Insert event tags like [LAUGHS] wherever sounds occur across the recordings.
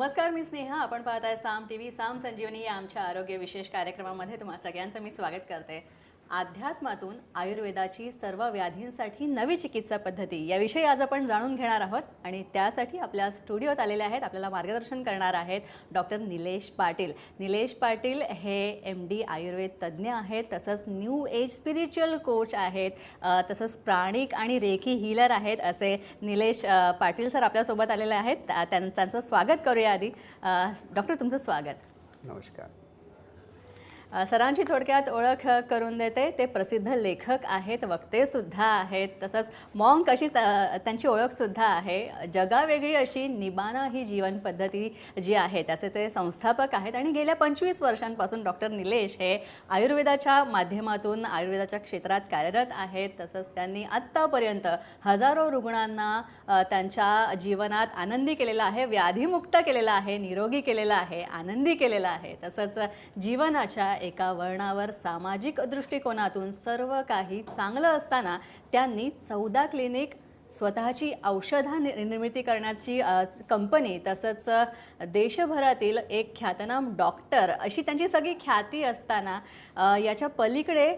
नमस्कार मी स्नेहा. आपण पाहत आहे साम टी व्ही साम संजीवनी या आमच्या आरोग्य विशेष कार्यक्रमामध्ये तुम्हा सगळ्यांचं मी स्वागत करते. अध्यात्मातून आयुर्वेदाची सर्व व्याधींसाठी नवी चिकित्सा पद्धती. याविषयी आज आपण जाणून घेणार आहोत आणि त्यासाठी आपल्या स्टुडिओत आलेले आहेत आपल्याला मार्गदर्शन करणार आहेत डॉक्टर निलेश पाटील. निलेश पाटील हे एम डी आयुर्वेद तज्ज्ञ आहेत तसंच न्यू एज स्पिरिच्युअल कोच आहेत तसंच प्राणिक आणि रेखी हिलर आहेत असे निलेश पाटील सर आपल्यासोबत आलेले आहेत. त्यां- त्यांचं स्वागत करूया आधी. डॉक्टर तुमचं स्वागत. नमस्कार. सरांची थोडक्यात ओळख करून देते. ते प्रसिद्ध लेखक आहेत वक्तेसुद्धा आहेत. तसंच मॉंग अशी त्यांची ओळखसुद्धा आहे. जगावेगळी अशी निबाना ही जीवन पद्धती जी आहे त्याचे ते संस्थापक आहेत. आणि गेल्या पंचवीस वर्षांपासून डॉक्टर निलेश हे आयुर्वेदाच्या माध्यमातून आयुर्वेदाच्या क्षेत्रात कार्यरत आहेत. तसंच त्यांनी आत्तापर्यंत हजारो रुग्णांना त्यांच्या जीवनात आनंदी केलेला आहे व्याधीमुक्त केलेला आहे निरोगी केलेला आहे आनंदी केलेला आहे. तसंच जीवनाच्या एका वर्णावर सामाजिक दृष्टिकोनातून सर्व काही चांगलं असताना त्यांनी चौदा क्लिनिक स्वतःची औषधा नि- निर्मिती करण्याची कंपनी तसंच देशभरातील एक ख्यातनाम डॉक्टर अशी त्यांची सगळी ख्याती असताना याच्या पलीकडे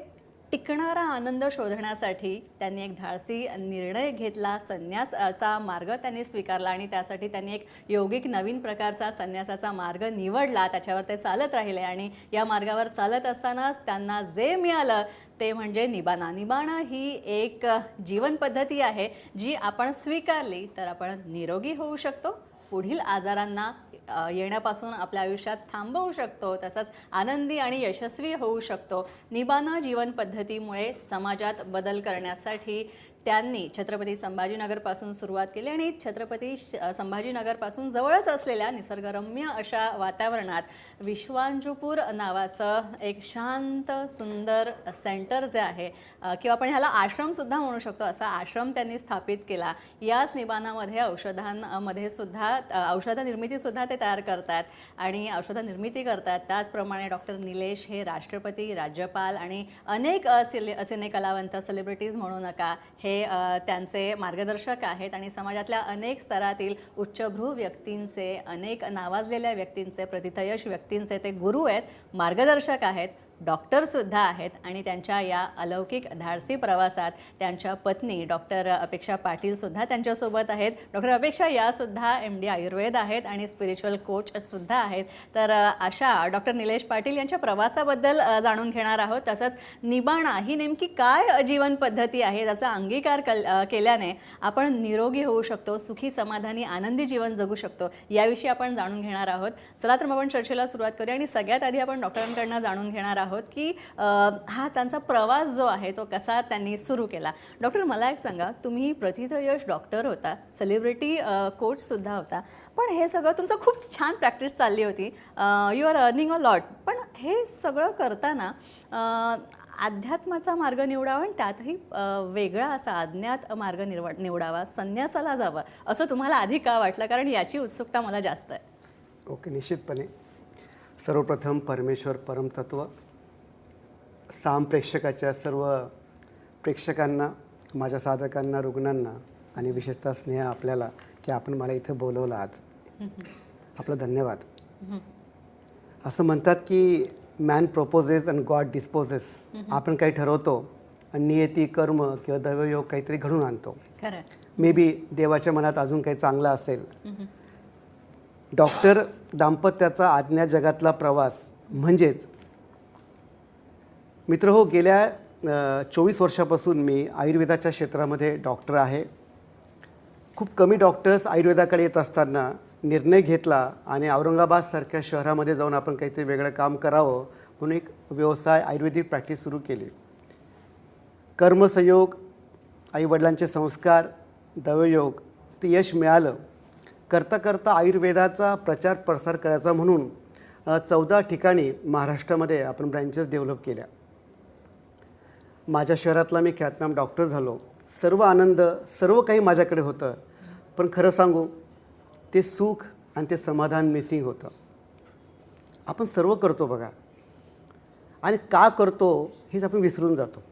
टिकणारा आनंद शोधण्यासाठी त्यांनी एक धाडसी निर्णय घेतला. संन्यासाचा मार्ग त्यांनी स्वीकारला आणि त्यासाठी त्यांनी एक योगिक नवीन प्रकारचा संन्यासाचा मार्ग निवडला. त्याच्यावर ते चालत राहिले आणि या मार्गावर चालत असतानाच त्यांना जे मिळालं ते म्हणजे निबाणा. निबाणा ही एक जीवन पद्धती आहे जी आपण स्वीकारली तर आपण निरोगी होऊ शकतो. पुढील आजारांना येण्यापासून आपल्या आयुष्यात थांबवू शकतो. तसंच आनंदी आणि यशस्वी होऊ शकतो. निबाना जीवन पद्धतीमुळे समाजात बदल करण्यासाठी त्यांनी छत्रपती संभाजीनगरपासून सुरुवात केली आणि छत्रपती श- संभाजीनगरपासून जवळच असलेल्या निसर्गरम्य अशा वातावरणात विश्वांजुपूर नावाचं एक शांत सुंदर सेंटर जे आहे किंवा आपण ह्याला आश्रमसुद्धा म्हणू शकतो असा आश्रम त्यांनी स्थापित केला. याच निबाणामध्ये औषधांमध्ये सुद्धा औषधनिर्मितीसुद्धा निर्मितीसुद्धा ते तयार करतात. आणि औषधनिर्मिती करतात. त्याचप्रमाणे डॉक्टर निलेश हे राष्ट्रपती राज्यपाल आणि अनेक सिले सिले सिनेकलावंत सेलिब्रिटीज म्हणू नका हे हे त्यांचे मार्गदर्शक आहेत आणि समाजातल्या अनेक स्तरातील उच्चभ्रू व्यक्तींचे अनेक नावाजलेल्या व्यक्तींचे प्रतिथयश व्यक्तींचे ते गुरु आहेत मार्गदर्शक आहेत. डॉक्टरसुद्धा आहेत आणि त्यांच्या या अलौकिक धाडसी प्रवासात त्यांच्या पत्नी डॉक्टर अपेक्षा पाटीलसुद्धा त्यांच्यासोबत आहेत. डॉक्टर अपेक्षा यासुद्धा एम डी आयुर्वेद आहेत आणि स्पिरिच्युअल कोचसुद्धा आहेत. तर अशा डॉक्टर निलेश पाटील यांच्या प्रवासाबद्दल जाणून घेणार आहोत. तसंच निबाणा ही नेमकी काय जीवन पद्धती आहे ज्याचा अंगीकार कल केल्याने आपण निरोगी होऊ शकतो सुखी समाधानी आनंदी जीवन जगू शकतो याविषयी आपण जाणून घेणार आहोत. चला तर मग आपण चर्चेला सुरुवात करूया आणि सगळ्यात आधी आपण डॉक्टरांकडनं जाणून घेणार आहोत. की हा त्यांचा प्रवास जो आहे तो कसा त्यांनी सुरू केला. डॉक्टर मला एक सांगा तुम्ही प्रतिथयश डॉक्टर होता सेलिब्रिटी कोचसुद्धा होता पण हे सगळं तुमचं खूप छान प्रॅक्टिस चालली होती. You are earning a lot पण हे सगळं करताना अध्यात्माचा मार्ग निवडावा आणि त्यातही वेगळा असा अज्ञात मार्ग निवड निवडावा संन्यासाला जावं असं तुम्हाला आधी का वाटलं? कारण याची उत्सुकता मला जास्त आहे. ओके निश्चितपणे. सर्वप्रथम परमेश्वर परमतत्व. साम प्रेक्षकाच्या सर्व प्रेक्षकांना माझ्या साधकांना रुग्णांना आणि विशेषतः स्नेह आपल्याला की आपण मला इथं बोलवलं आज. आपलं धन्यवाद. असं म्हणतात की man proposes and God disposes आपण काही ठरवतो आणि नियती कर्म किंवा दैवयोग काहीतरी घडून आणतो. मे बी देवाच्या मनात अजून काही चांगलं असेल. डॉक्टर दाम्पत्याचा आज्ञा जगातला प्रवास म्हणजेच मित्र हो गेल्या चोवीस वर्षापासून मी आयुर्वेदाच्या क्षेत्रामध्ये डॉक्टर आहे. खूप कमी डॉक्टर्स आयुर्वेदाकडे येत असताना निर्णय घेतला आणि औरंगाबादसारख्या शहरामध्ये जाऊन आपण काहीतरी वेगळं काम करावं म्हणून एक व्यवसाय आयुर्वेदिक प्रॅक्टिस सुरू केली. कर्मसंयोग आईवडिलांचे संस्कार दवयोग ते यश मिळालं. करता करता आयुर्वेदाचा प्रचार प्रसार करायचा म्हणून चौदा ठिकाणी महाराष्ट्रामध्ये आपण ब्रँचेस डेव्हलप केल्या. माझ्या शहरातला मी ख्यातनाम डॉक्टर झालो. सर्व आनंद सर्व काही माझ्याकडे होतं. पण खरं सांगू ते सुख आणि ते समाधान मिसिंग होतं. आपण सर्व करतो बघा. आणि का करतो हेच आपण विसरून जातो.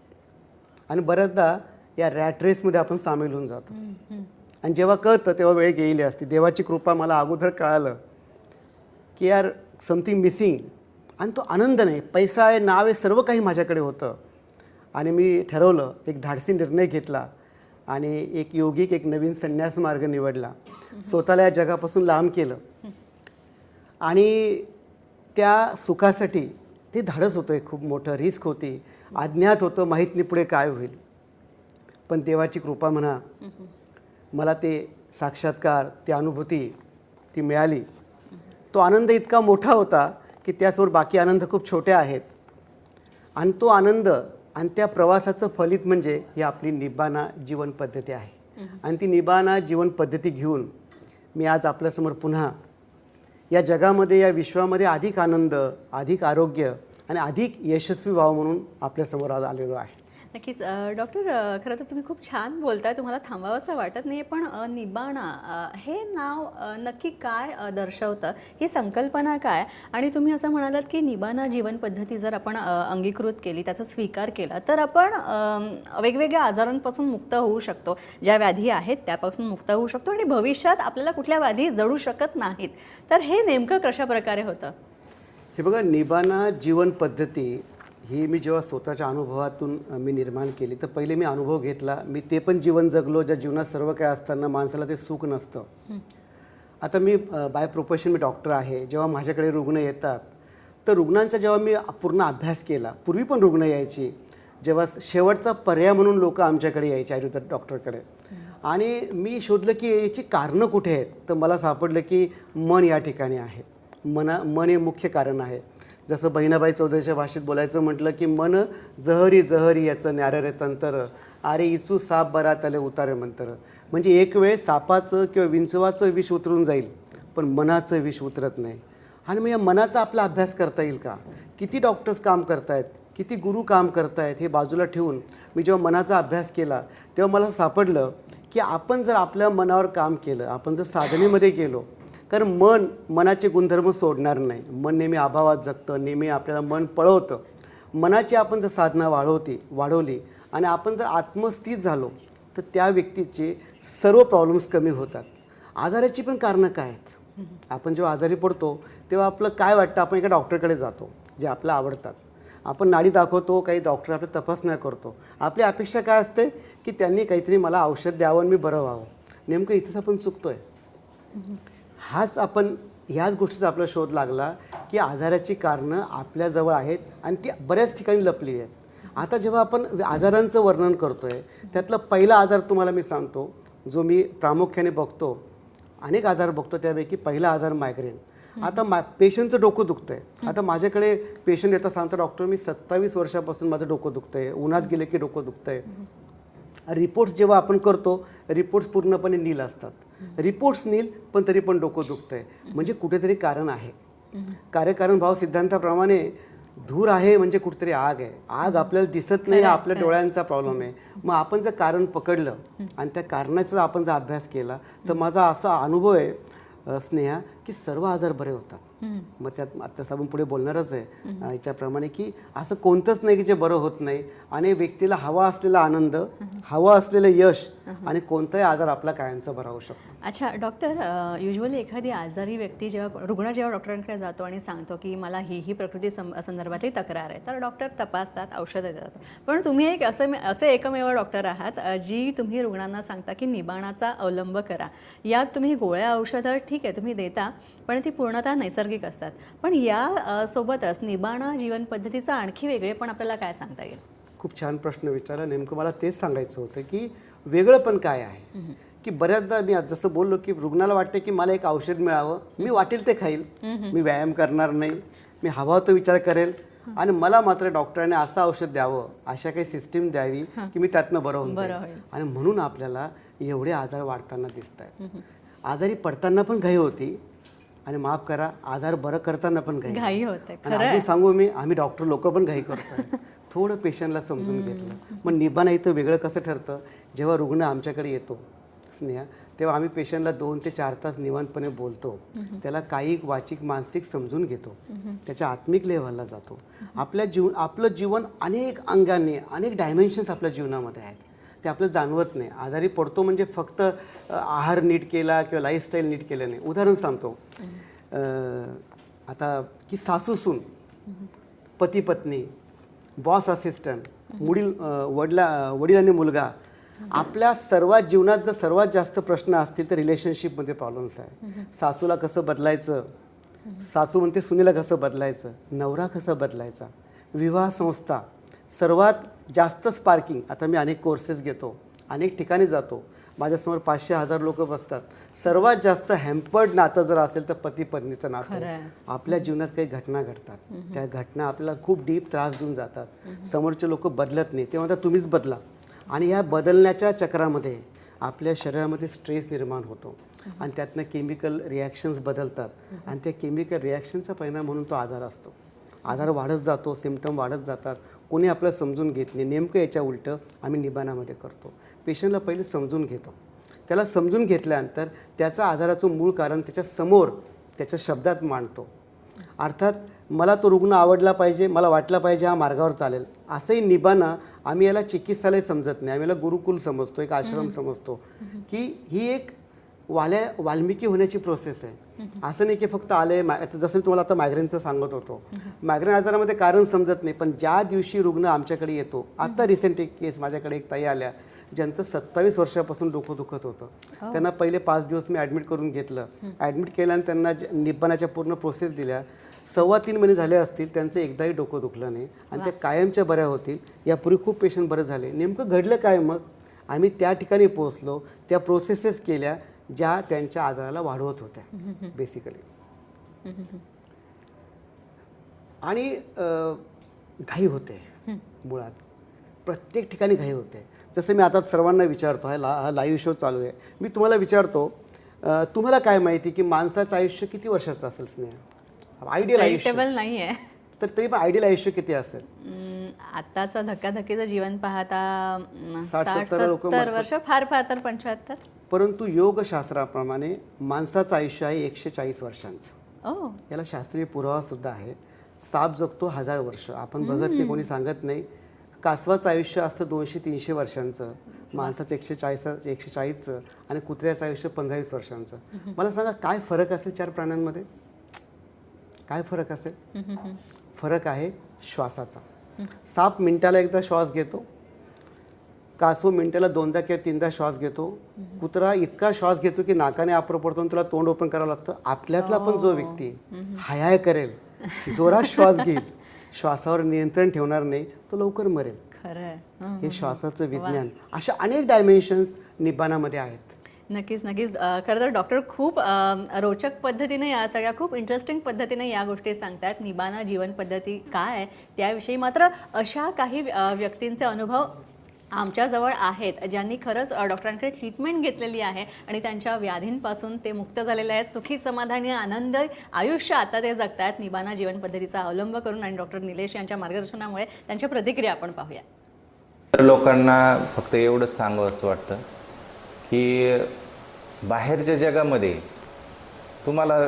आणि बऱ्याचदा या रॅट रेसमध्ये आपण सामील होऊन जातो. आणि जेव्हा कळतं तेव्हा वेळ गेलेली असते. देवाची कृपा मला अगोदर कळालं की यार समथिंग मिसिंग आणि तो आनंद नाही. पैसा आहे नाव आहे सर्व काही माझ्याकडे होतं. आणि मी ठरवलं एक धाडसी निर्णय घेतला आणि एक योगिक एक नवीन संन्यास मार्ग निवडला. स्वतःला या जगापासून लांब केलं. आणि त्या सुखासाठी ते धाडस होतं एक खूप मोठं रिस्क होती. अज्ञात होतं माहीत नाही पुढे काय होईल. पण देवाची कृपा म्हणा मला ते साक्षात्कार ती अनुभूती ती मिळाली. तो आनंद इतका मोठा होता की त्यासमोर बाकी आनंद खूप छोटे आहेत. आणि तो आनंद आणि त्या प्रवासाचं फलित म्हणजे ही आपली निबाना जीवन पद्धती आहे. आणि ती निबाना जीवन पद्धती घेऊन मी आज आपल्यासमोर पुन्हा या जगामध्ये या विश्वामध्ये अधिक आनंद अधिक आरोग्य आणि अधिक यशस्वी व्हावं म्हणून आपल्यासमोर आज आलेलो आहे. नक्कीच. डॉक्टर खरं तर तुम्ही खूप छान बोलताय. तुम्हाला थांबावं असं वाटत नाही पण निबाणा हे नाव नक्की काय दर्शवतं? ही संकल्पना काय? आणि तुम्ही असं म्हणालात की निबाणा जीवन पद्धती जर आपण अंगीकृत केली त्याचा स्वीकार केला तर आपण वेगवेगळ्या आजारांपासून मुक्त होऊ शकतो. ज्या व्याधी आहेत त्यापासून मुक्त होऊ शकतो आणि भविष्यात आपल्याला कुठल्या व्याधी जडू शकत नाहीत. तर हे नेमकं कशा प्रकारे होतं? हे बघा निबाणा जीवन पद्धती ही मी जेव्हा स्वतःच्या अनुभवातून मी निर्माण केली तर पहिले मी अनुभव घेतला. मी ते पण जीवन जगलो ज्या जीवनात सर्व काय असताना माणसाला ते सुख नसतं. आता मी बाय प्रोफेशन मी डॉक्टर आहे. जेव्हा माझ्याकडे रुग्ण येतात तर रुग्णांचा जेव्हा मी पूर्ण अभ्यास केला पूर्वी पण रुग्ण यायची. जेव्हा शेवटचा पर्याय म्हणून लोक आमच्याकडे यायचे आयुर्वेद डॉक्टरकडे. आणि मी शोधलं की याची कारणं कुठे आहेत? तर मला सापडलं की मन या ठिकाणी आहे. मना मन हे मुख्य कारण आहे. जसं बहिणाबाई चौधरीच्या भाषेत बोलायचं म्हटलं की मन जहरी जहरी याचं न्यारे रे तंतर. अरे इचू साप बरा त्याला उतारे मंतर. म्हणजे एक वेळ सापाचं किंवा विंचवाचं विष उतरून जाईल पण मनाचं विष उतरत नाही. आणि मग या मनाचा आपला अभ्यास करता येईल का? किती डॉक्टर्स काम करतायत? किती गुरु काम करतायत? हे बाजूला ठेवून मी जेव्हा मनाचा अभ्यास केला तेव्हा मला सापडलं की आपण जर आपल्या मनावर काम केलं आपण जर साधनेमध्ये गेलो कारण मन मनाचे गुणधर्म सोडणार नाही. मन नेहमी अभावात जगतं नेहमी आपल्याला मन पळवतं. मनाची आपण जर साधना वाढवती वाढवली आणि आपण जर आत्मस्थित झालो तर त्या व्यक्तीचे सर्व प्रॉब्लेम्स कमी होतात. आजाराची पण कारणं काय आहेत? आपण जेव्हा आजारी पडतो तेव्हा आपलं काय वाटतं? आपण एका डॉक्टरकडे जातो जे आपलं आवडतात. आपण नाडी दाखवतो काही डॉक्टर आपल्या तपासण्या करतो. आपली अपेक्षा काय असते? की त्यांनी काहीतरी मला औषध द्यावं आणि मी बरं व्हावं. नेमकं इथंच आपण चुकतो आहे हाच आपण ह्याच गोष्टीचा आपला शोध लागला की आजाराची कारणं आपल्याजवळ आहेत आणि ती बऱ्याच ठिकाणी लपली आहेत. आता जेव्हा आपण आजारांचं वर्णन करतोय त्यातला पहिला आजार तुम्हाला मी सांगतो जो मी प्रामुख्याने बघतो अनेक आजार बघतो त्यापैकी पहिला आजार मायग्रेन आता मा पेशंटचं डोकं दुखतं आहे आता माझ्याकडे पेशंट येतात सांगतो डॉक्टर मी सत्तावीस वर्षापासून माझं डोकं दुखतं आहे उन्हात गेले की डोकं दुखतं आहे रिपोर्ट्स जेव्हा आपण करतो रिपोर्ट्स पूर्णपणे नील असतात. रिपोर्ट्स नील पण तरी पण डोकं दुखतं आहे म्हणजे कुठेतरी कारण आहे. कार्यकारण भाव सिद्धांताप्रमाणे धूर आहे म्हणजे कुठेतरी आग आहे. आग आपल्याला दिसत नाही हा आपल्या डोळ्यांचा प्रॉब्लेम आहे. मग आपण जर कारण पकडलं आणि त्या कारणाचा आपण जर अभ्यास केला तर माझा असा अनुभव आहे स्नेहा की सर्व आजार बरे होतात. मग त्यात तसं आपण पुढे बोलणारच आहे. याच्याप्रमाणे की असं कोणतंच नाही की जे बरं होत नाही. आणि व्यक्तीला हवा असलेला आनंद हवा असलेलं यश आणि कोणताही आजार आपला कायमचा बरा होऊ शकतो. अच्छा डॉक्टर युजली एखादी आजारी व्यक्ती जेव्हा रुग्ण जेव्हा डॉक्टरांकडे जातो आणि सांगतो की मला ही ही प्रकृती संदर्भातली तक्रार आहे तर डॉक्टर तपासतात औषधं देतात. पण तुम्ही एक असं असे एकमेव डॉक्टर आहात जी तुम्ही रुग्णांना सांगता की निबाणाचा अवलंब करा. यात तुम्ही गोळ्या औषधं ठीक आहे तुम्ही देता पण ती पूर्णतः नैसर्गिक असतात. पण या सोबतच निबाणा जीवन पद्धतीचा आणखी वेगळे पण आपल्याला काय सांगता येईल? खूप छान प्रश्न विचारला. नेमकं मला तेच सांगायचं होतं की वेगळं पण काय आहे? की बऱ्याचदा मी जसं बोललो की रुग्णाला वाटतं की मला एक औषध मिळावं. मी वाटेल ते खाईल. मी व्यायाम करणार नाही. मी हवा तो विचार करेल. आणि मला मात्र डॉक्टरांनी असं औषध द्यावं अशा काही सिस्टीम द्यावी की मी त्यातनं बरं होऊन. आणि म्हणून आपल्याला एवढे आजार वाढताना दिसत आहेत आजारी पडताना पण घाई होती. आणि माफ करा आजार बरं करताना पण घाई. घाई होते आणि अजून सांगू मी आम्ही डॉक्टर लोक पण घाई करतो [LAUGHS] थोडं पेशंटला समजून घेतलं. मग निबाणा इथं वेगळं कसं ठरतं? जेव्हा रुग्ण आमच्याकडे येतो स्नेहा तेव्हा आम्ही पेशंटला दोन ते चार तास निवांतपणे बोलतो. त्याला कायिक वाचिक मानसिक समजून घेतो. त्याच्या आत्मिक लेव्हलला जातो. आपल्या जीव आपलं जीवन अनेक अंगाने अनेक डायमेन्शन्स आपल्या जीवनामध्ये आहेत. ते आपल्याला जाणवत नाही. आजारी पडतो म्हणजे फक्त आहार नीट केला किंवा लाईफस्टाईल नीट केलं नाही. उदाहरण सांगतो. आता की सासू सून पती पत्नी बॉस असिस्टंट मुडील वडला वडील आणि मुलगा आपल्या सर्वात जीवनात जर सर्वात जास्त प्रश्न असतील तर रिलेशनशिपमध्ये प्रॉब्लेम्स आहे. सासूला कसं बदलायचं? सासू म्हणते सुनीला कसं बदलायचं? नवरा कसं बदलायचा? विवाह संस्था सर्वात जास्त स्पार्किंग आता मी अनेक कोर्सेस घेतो अनेक ठिकाणी जातो. माझ्यासमोर पाचशे हजार लोक बसतात. सर्वात जास्त हॅम्पर्ड नातं जर असेल तर पती पत्नीचं नातं. आपल्या जीवनात काही घटना घडतात. त्या घटना आपल्याला खूप डीप त्रास देऊन जातात. समोरचे लोक बदलत नाही. ते म्हणतात तुम्हीच बदला. आणि या बदलण्याच्या चक्रामध्ये आपल्या शरीरामध्ये स्ट्रेस निर्माण होतो. आणि त्यातनं केमिकल रिॲक्शन्स बदलतात. आणि त्या केमिकल रिॲक्शनचा परिणाम म्हणून तो आजार असतो. आजार वाढत जातो सिमटम वाढत जातात. कोणी आपलं समजून घेत नाही. नेमकं याच्या उलटं आम्ही निबाणामध्ये करतो. पेशंटला पहिले समजून घेतो. त्याला समजून घेतल्यानंतर त्याचा आजाराचं मूळ कारण त्याच्यासमोर त्याच्या शब्दात मांडतो. अर्थात मला तो रुग्ण आवडला पाहिजे मला वाटला पाहिजे हा मार्गावर चालेल. असंही निबाणं आम्ही याला चिकित्सालय समजत नाही. आम्ही याला गुरुकुल समजतो एक आश्रम समजतो की ही एक वाल्या वाल्मिकी होण्याची प्रोसेस आहे. असं नाही की फक्त आले जसं मी तुम्हाला आता मायग्रेनचं सांगत होतो. मायग्रेन आजारामध्ये कारण समजत नाही पण ज्या दिवशी रुग्ण आमच्याकडे येतो आता रिसेंट एक केस माझ्याकडे एक ताई आल्या ज्यांचं सत्तावीस वर्षापासून डोकं दुखत होतं. त्यांना पहिले पाच दिवस मी ॲडमिट करून घेतलं. ॲडमिट केलं आणि त्यांना जे- निब्बाणाच्या पूर्ण प्रोसेस दिल्या. सव्वा तीन महिने झाले असतील त्यांचं एकदाही डोकं दुखलं नाही. आणि त्या कायमच्या बऱ्या होतील. यापूर्वी खूप पेशंट बरे झाले. नेमकं घडलं काय मग? आम्ही त्या ठिकाणी पोहोचलो. त्या प्रोसेसेस केल्या. ज्या त्यांच्या आजाराला वाढवत होत्या [LAUGHS] बेसिकली [LAUGHS] आणि घाई होते [LAUGHS] मुळात. प्रत्येक ठिकाणी घाई होते. जसं मी आता सर्वांना विचारतो हा ला हा लाईव्ह शो चालू आहे. मी तुम्हाला विचारतो तुम्हाला काय माहिती की माणसाचं आयुष्य किती वर्षाचं असेल स्नेह? आयडियल आयुष्य. नाही आहे तर तरी पण आयडियल आयुष्य किती असेल? आत्ताचं धक्काधक्कीचं जीवन पाहता साठ, सत्तर. वर्ष फार फार तर पंच्याहत्तर. परंतु योगशास्त्राप्रमाणे माणसाचं आयुष्य आहे एकशे चाळीस वर्षांचं. याला शास्त्रीय पुरावा सुद्धा आहे. साप जगतो हजार वर्ष. आपण बघत नाही कोणी सांगत नाही. कासवाचं आयुष्य असतं दोनशे तीनशे वर्षांचं. माणसाचं एकशे चाळीस एकशे चाळीसचं आणि कुत्र्याचं आयुष्य पंधरावीस वर्षांचं. मला सांगा काय फरक असेल चार प्राण्यांमध्ये? काय फरक असेल? फरक आहे श्वासाचा. साप मिनिटाला एकदा श्वास घेतो कासव मिनिटाला दोनदा किंवा तीनदा श्वास घेतो. कुत्रा इतका श्वास घेतो की नाकाने आपर पडतो तुला तोंड ओपन करावं लागतं. आपल्यातला पण जो व्यक्ती हाय करेल. जोरात श्वास घेईल. श्वासावर नियंत्रण ठेवणार नाही तो लवकर मरेल. हं. हे श्वासाचं विज्ञान. अशा अनेक डायमेन्शन्स निबाणामध्ये आहेत. नक्कीच नक्कीच. खरं तर डॉक्टर खूप रोचक पद्धतीने या सगळ्या खूप इंटरेस्टिंग पद्धतीने या गोष्टी सांगतात निबाना जीवन पद्धती काय आहे? त्याविषयी मात्र अशा काही व्यक्तींचे अनुभव आमच्याजवळ आहेत ज्यांनी खरंच डॉक्टरांकडे ट्रीटमेंट घेतलेली आहे आणि त्यांच्या व्याधींपासून ते मुक्त झालेले आहेत. सुखी समाधानी आनंद आयुष्य आता ते जगतायत. निबाना जीवन पद्धतीचा अवलंब करून आणि डॉक्टर निलेश यांच्या मार्गदर्शनामुळे त्यांच्या प्रतिक्रिया आपण पाहूया. लोकांना फक्त एवढंच सांगू असं वाटतं. की बाहेरच्या जगामध्ये तुम्हाला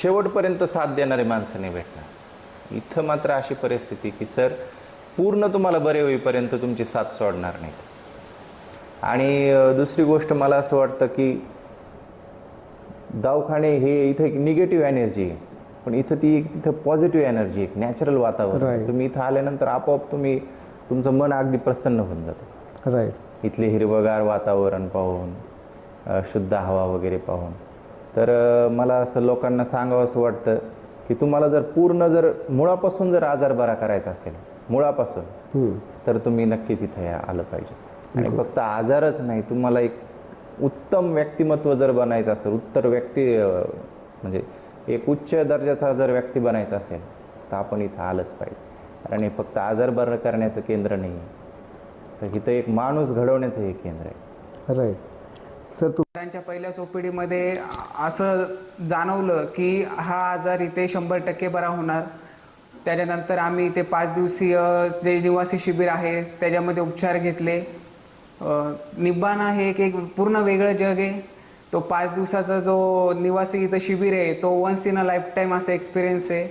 शेवटपर्यंत साथ देणारी माणसं नाही भेटणार. इथं मात्र अशी परिस्थिती की सर पूर्ण तुम्हाला बरे होईपर्यंत तुमची साथ सोडणार नाहीत. आणि दुसरी गोष्ट मला असं वाटतं की दवाखाने हे इथं एक निगेटिव्ह एनर्जी आहे. पण इथं ती एक तिथं पॉझिटिव्ह एनर्जी एक नॅचरल वातावरण. तुम्ही इथं आल्यानंतर आपोआप तुम्ही तुमचं मन अगदी प्रसन्न होऊन जातं. राईट इथले हिरवगार वातावरण पाहून शुद्ध हवा वगैरे पाहून. तर मला असं लोकांना सांगावं असं वाटतं की तुम्हाला जर पूर्ण जर मुळापासून जर आजार बरा करायचा असेल मुळापासून तर तुम्ही नक्कीच इथं या- आलं पाहिजे. आणि फक्त आजारच नाही तुम्हाला एक उत्तम व्यक्तिमत्व जर बनायचं असेल उत्तर व्यक्ती म्हणजे एक उच्च दर्जाचा जर व्यक्ती बनायचा असेल तर आपण इथं आलंच पाहिजे. कारण हे फक्त आजार बरं करण्याचं केंद्र नाही आहे. तर इथं एक माणूस घडवण्याचं हे केंद्र आहे. राईट सर त्यांच्या पहिल्याच ओपीडीमध्ये असं जाणवलं की हा आजार इथे शंभर टक्के बरा होणार. त्याच्यानंतर आम्ही ते पाच दिवसीय जे निवासी शिबिर आहे त्याच्यामध्ये उपचार घेतले. निब्बाना हे एक एक पूर्ण वेगळं जग आहे. तो पाच दिवसाचा जो निवासी इथं शिबिर आहे तो once in a life time असा एक्सपिरियन्स आहे.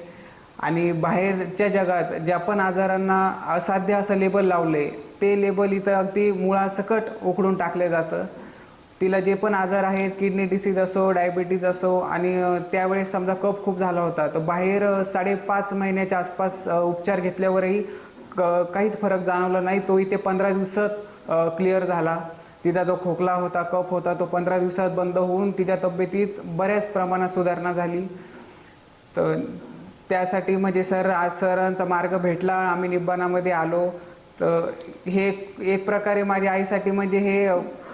आणि बाहेरच्या जगात ज्या पण आजारांना असाध्य असं लेबल लावले ते लेबल इथं अगदी मुळासकट उकडून टाकलं जातं. तिला जे पण आजार आहेत किडनी डिसीज असो डायबिटीज असो आणि त्यावेळेस समजा कफ खूप झाला होता तर बाहेर साडेपाच महिन्याच्या आसपास उपचार घेतल्यावरही क- काहीच फरक जाणवला नाही. तो इथे पंधरा दिवसात क्लिअर झाला. तिचा जो खोकला होता कफ होता तो पंधरा दिवसात बंद होऊन तिच्या तब्येतीत बऱ्याच प्रमाणात सुधारणा झाली. तर त्यासाठी म्हणजे सर आज सरांचा मार्ग भेटला. आम्ही निब्बाणामध्ये आलो. तर हे एक प्रकारे माझ्या आईसाठी म्हणजे हे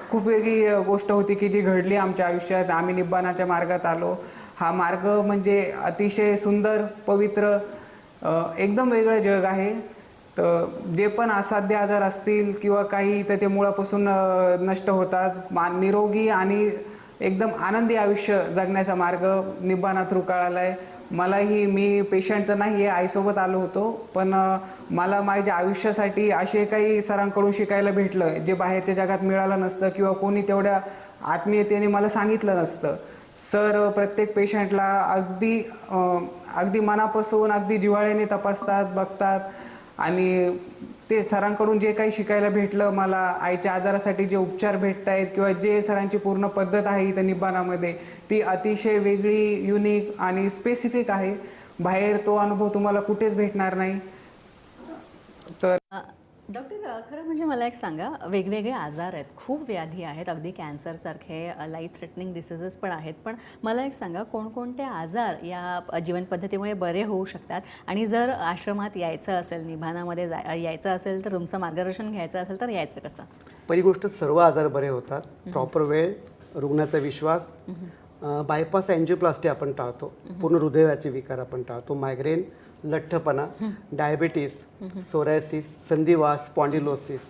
खूप वेगळी गोष्ट होती की जी घडली आमच्या आयुष्यात. आम्ही निब्बाणाच्या मार्गात आलो. हा मार्ग म्हणजे अतिशय सुंदर पवित्र एकदम वेगळं जग आहे. तर जे पण असाध्य आजार असतील किंवा काही तर ते मुळापासून नष्ट होतात मा निरोगी आणि एकदम आनंदी आयुष्य जगण्याचा मार्ग निब्बाणा थ्रू कळाला आहे मलाही मी पेशंट तर नाही आहे आईसोबत आलो होतो. पण मला माझ्या आयुष्यासाठी असे काही सरांकडून शिकायला भेटलं जे बाहेरच्या जगात मिळालं नसतं किंवा कोणी तेवढ्या आत्मीयतेने मला सांगितलं नसतं. सर प्रत्येक पेशंटला अगदी अगदी मनापासून अगदी जिव्हाळ्याने तपासतात बघतात. आणि ते सरांकडून जे काही शिकायला भेटलं मला आईच्या आजारासाठी जे उपचार भेटत आहेत किंवा जे सरांची पूर्ण पद्धत आहे इथं निब्बाणामध्ये ती अतिशय वेगळी युनिक आणि स्पेसिफिक आहे. बाहेर तो अनुभव तुम्हाला कुठेच भेटणार नाही. तर डॉक्टर खरं म्हणजे मला एक सांगा वेगवेगळे आजार आहेत खूप व्याधी आहेत अगदी कॅन्सरसारखे लाईफ थ्रेटनिंग डिसिजेस पण आहेत पण मला एक सांगा कोणकोणते आजार या जीवनपद्धतीमुळे बरे होऊ शकतात? आणि जर आश्रमात यायचं असेल निभानामध्ये जा यायचं असेल तर तुमचं मार्गदर्शन घ्यायचं असेल तर यायचं कसं? पहिली गोष्ट सर्व आजार बरे होतात. प्रॉपर वेळ रुग्णाचा विश्वास बायपास अँजिओप्लास्टी आपण टाळतो. पूर्ण हृदयाचे विकार आपण टाळतो. मायग्रेन लठ्ठपणा डायबिटीस सोरायसिस संधिवास स्पॉन्डिलोसिस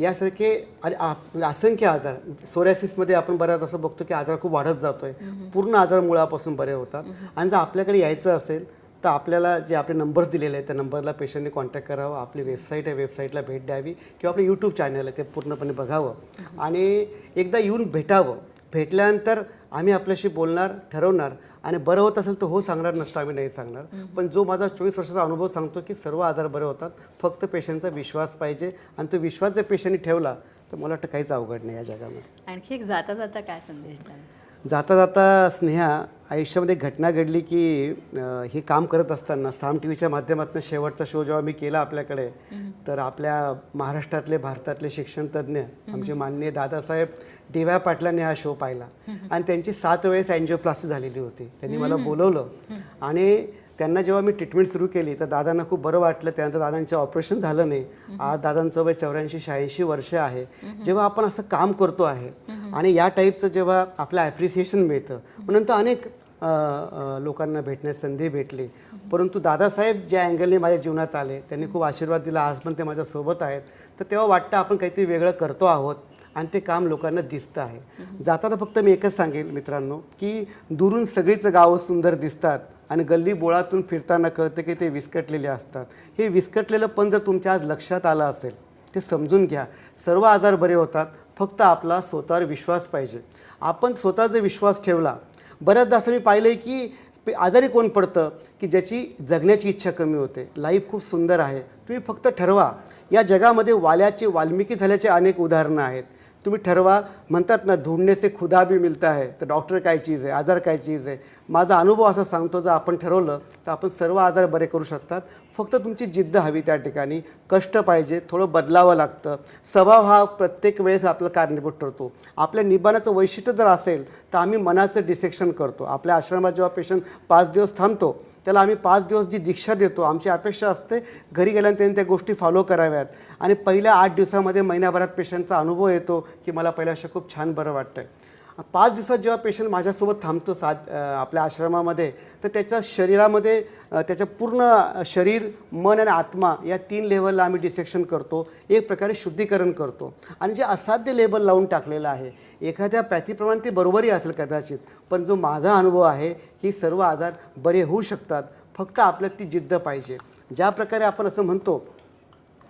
यासारखे आणि असंख्य आजार. सोरायसिसमध्ये आपण बऱ्याच असं बघतो की आजार खूप वाढत जातोय. पूर्ण आजार मुळापासून बरे होतात. आणि जर आपल्याकडे यायचं असेल तर आपल्याला जे आपले नंबर्स दिलेले आहेत त्या नंबरला पेशंटने कॉन्टॅक्ट करावं आपली वेबसाईट आहे वेबसाईटला भेट द्यावी किंवा आपलं यूट्यूब चॅनल आहे ते पूर्णपणे बघावं. आणि एकदा येऊन भेटावं. भेटल्यानंतर आम्ही आपल्याशी बोलणार ठरवणार आणि बरं होत असेल तर हो सांगणार नसतं आम्ही नाही सांगणार. पण जो माझा चोवीस वर्षाचा अनुभव सांगतो की सर्व आजार बरे होतात. फक्त पेशंटचा विश्वास पाहिजे आणि तो विश्वास जर पेशंटने ठेवला तर मला वाटतं काहीच अवघड नाही या जगामध्ये. आणखी एक जाता जाता काय संदेश द्याल? जाता जाता स्नेहा आयुष्यामध्ये घटना घडली की अं, हे काम करत असताना साम टी व्हीच्या माध्यमातून शेवटचा शो जेव्हा मी केला आपल्याकडे तर आपल्या महाराष्ट्रातले भारतातले शिक्षण तज्ज्ञ आमचे माननीय दादासाहेब डी वाय पाटलांनी हा शो पाहिला. आणि त्यांची सात वेळेस अँजिओप्लास्टी झालेली होती. त्यांनी मला बोलवलं. आणि त्यांना जेव्हा मी ट्रीटमेंट सुरू केली तर दादांना खूप बरं वाटलं. त्यानंतर दादांचं ऑपरेशन झालं नाही. आज दादांचं वय चौऱ्याऐंशी शहाऐंशी वर्ष आहे. जेव्हा आपण असं काम करतो आहे आणि या टाईपचं जेव्हा आपलं ॲप्रिसिएशन मिळतं मग नंतर अनेक लोकांना भेटण्याची संधी भेटली. परंतु दादासाहेब ज्या अँगलने माझ्या जीवनात आले त्यांनी खूप आशीर्वाद दिला. आज पण ते माझ्यासोबत आहेत. तर तेव्हा वाटतं आपण काहीतरी वेगळं करतो आहोत आणि ते काम लोकांना दिसतं आहे. जाताना फक्त मी एकच सांगेल मित्रांनो की दुरून सगळीच गावं सुंदर दिसतात. आणि गल्ली बोळातून फिरताना कळतं की ते विस्कटलेले असतात. हे विस्कटलेलं पण जर तुमच्या आज लक्षात आलं असेल ते समजून घ्या. सर्व आजार बरे होतात फक्त आपला स्वतःवर विश्वास पाहिजे. आपण स्वतः जर विश्वास ठेवला बऱ्याचदा असं मी पाहिलं आहे की आजारी कोण पडतं की ज्याची जगण्याची इच्छा कमी होते. लाईफ खूप सुंदर आहे. तुम्ही फक्त ठरवा. या जगामध्ये वाल्याचे वाल्मिकी झाल्याचे अनेक उदाहरणं आहेत. तुम्ही ठरवा. म्हणतात ना ढूंढणे से खुदा भी मिलता आहे तर डॉक्टर काय चीज आहे? आजार काय चीज आहे? माझा अनुभव असा सांगतो जर आपण ठरवलं तर आपण सर्व आजार बरे करू शकतात. फक्त तुमची जिद्द हवी त्या ठिकाणी. कष्ट पाहिजे थोडं बदलावं लागतं. स्वभाव हा प्रत्येक वेळेस आपलं कारणीभूत ठरतो. आपल्या निबाणाचं वैशिष्ट्य जर असेल तर आम्ही मनाचं डिसेक्शन करतो. आपल्या आश्रमात जेव्हा पेशंट पाच दिवस थांबतो त्याला आम्ही पाच दिवस जी दीक्षा देतो आमची अपेक्षा असते घरी गेल्यानंतर त्यांनी त्या गोष्टी फॉलो कराव्यात. आणि पहिल्या आठ दिवसामध्ये महिन्याभरात पेशंटचा अनुभव येतो की मला पहिल्यापेक्षा खूप छान बरं वाटतंय. पाच दिवसात जेव्हा पेशंट माझ्यासोबत थांबतो सात आपल्या आश्रमामध्ये तर त्याच्या शरीरामध्ये त्याचं पूर्ण शरीर मन आणि आत्मा या तीन लेवलला आम्ही डिसेक्शन करतो. एक प्रकारे शुद्धीकरण करतो. आणि जे असाध्य लेबल लावून टाकलेलं आहे एखाद्या पॅथीप्रमाणे ते बरोबरही असेल कदाचित पण जो माझा अनुभव आहे की सर्व आजार बरे होऊ शकतात. फक्त आपल्यात ती जिद्द पाहिजे. ज्या प्रकारे आपण असं म्हणतो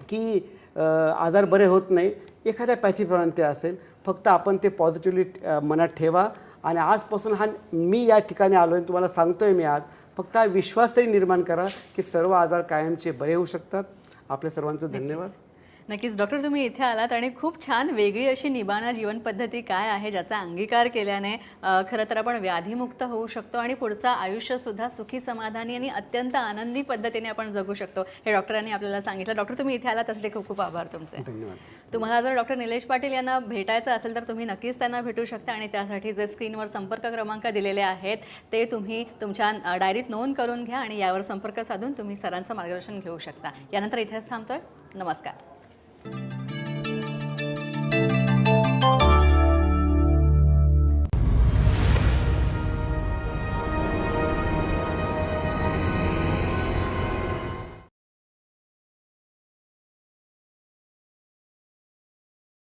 की आजार बरे होत नाही एखाद्या पॅथीप्रमाणे ते असेल फक्त आपण ते पॉझिटिव्हली मनात ठेवा. आणि आजपासून हा मी या ठिकाणी आलो आहे तुम्हाला सांगतो आहे मी आज. फक्त हा विश्वास तरी निर्माण करा की सर्व आजार कायमचे बरे होऊ शकतात. आपल्या सर्वांचं धन्यवाद. नक्कीच. डॉक्टर तुम्ही इथे आलात आणि खूप छान वेगळी अशी निबाणा जीवन पद्धती काय आहे ज्याचा अंगीकार केल्याने खरं तर आपण व्याधीमुक्त होऊ शकतो आणि पुढचं आयुष्यसुद्धा सुखी समाधानी आणि अत्यंत आनंदी पद्धतीने आपण जगू शकतो हे डॉक्टरांनी आपल्याला सांगितलं. डॉक्टर तुम्ही इथे आलात त्यासाठी खूप खूप आभार तुमचे. धन्यवाद. तुम्हाला जर डॉक्टर निलेश पाटील यांना भेटायचं असेल तर तुम्ही नक्कीच त्यांना भेटू शकता आणि त्यासाठी जे स्क्रीनवर संपर्क क्रमांक दिलेले आहेत ते तुम्ही तुमच्या डायरीत नोंद करून घ्या आणि यावर संपर्क साधून तुम्ही सरांचं मार्गदर्शन घेऊ शकता. यानंतर इथेच थांबतोय. नमस्कार. you